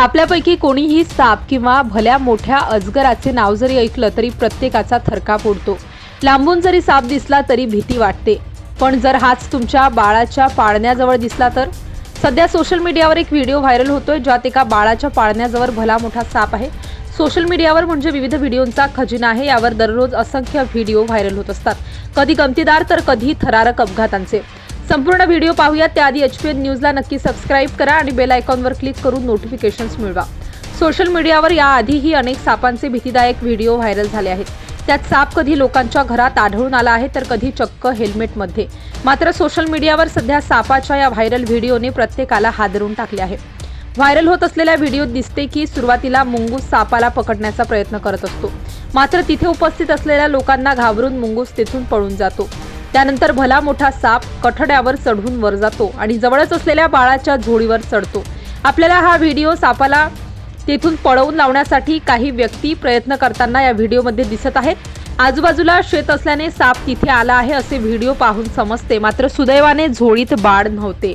आपल्यापैकी कोणीही साप किंवा भल्या मोठ्या अजगराचे नाव जरी ऐकलं तरी प्रत्येकाचा थरकाप उडतो लांबून जरी साप दिसला तरी भीती वाटते. पण जर हाच तुमच्या बाळाच्या पाळण्याजवळ दिसला तर? सध्या सोशल मीडियावर एक व्हिडिओ व्हायरल होतोय ज्यात एका बाळाच्या पाळण्याजवळ भला मोठा साप आहे. सोशल मीडियावर म्हणजे विविध व्हिडिओंचा खजिना आहे. यावर दररोज असंख्य व्हिडिओ व्हायरल होत असतात. कधी गमतीदार तर कधी थरारक अपघातांचे. संपूर्ण व्हिडिओ पाहूया त्याआधी एच पी एन न्यूजला नक्की सबस्क्राईब करा आणि बेल आयकॉनवर क्लिक करून नोटिफिकेशन्स मिळवा. सोशल मीडियावर याआधीही अनेक सापांचे भीतीदायक व्हिडिओ व्हायरल झाले आहेत. त्यात साप कधी लोकांच्या घरात आढळून आला आहे तर कधी चक्क हेल्मेटमध्ये. मात्र सोशल मीडियावर सध्या सापाच्या या व्हायरल व्हिडिओने प्रत्येकाला हादरून टाकले आहे. व्हायरल होत असलेल्या व्हिडिओत दिसते की सुरुवातीला मुंगूस सापाला पकडण्याचा प्रयत्न करत असतो. मात्र तिथे उपस्थित असलेल्या लोकांना घाबरून मुंगूस तिथून पळून जातो. त्यानंतर भला मोठा साप कठड्यावर चढून वर जातो आणि जवळच असलेल्या बाळाच्या झोडीवर चढतो. आपल्याला हा व्हिडिओ सापाला तेथून पळवून लावण्यासाठी काही व्यक्ती प्रयत्न करताना या व्हिडिओमध्ये दिसत आहेत. आजूबाजूला शेत असल्याने साप तिथे आला आहे असे व्हिडिओ पाहून समजते. मात्र सुदैवाने झोळीत बाळ नव्हते.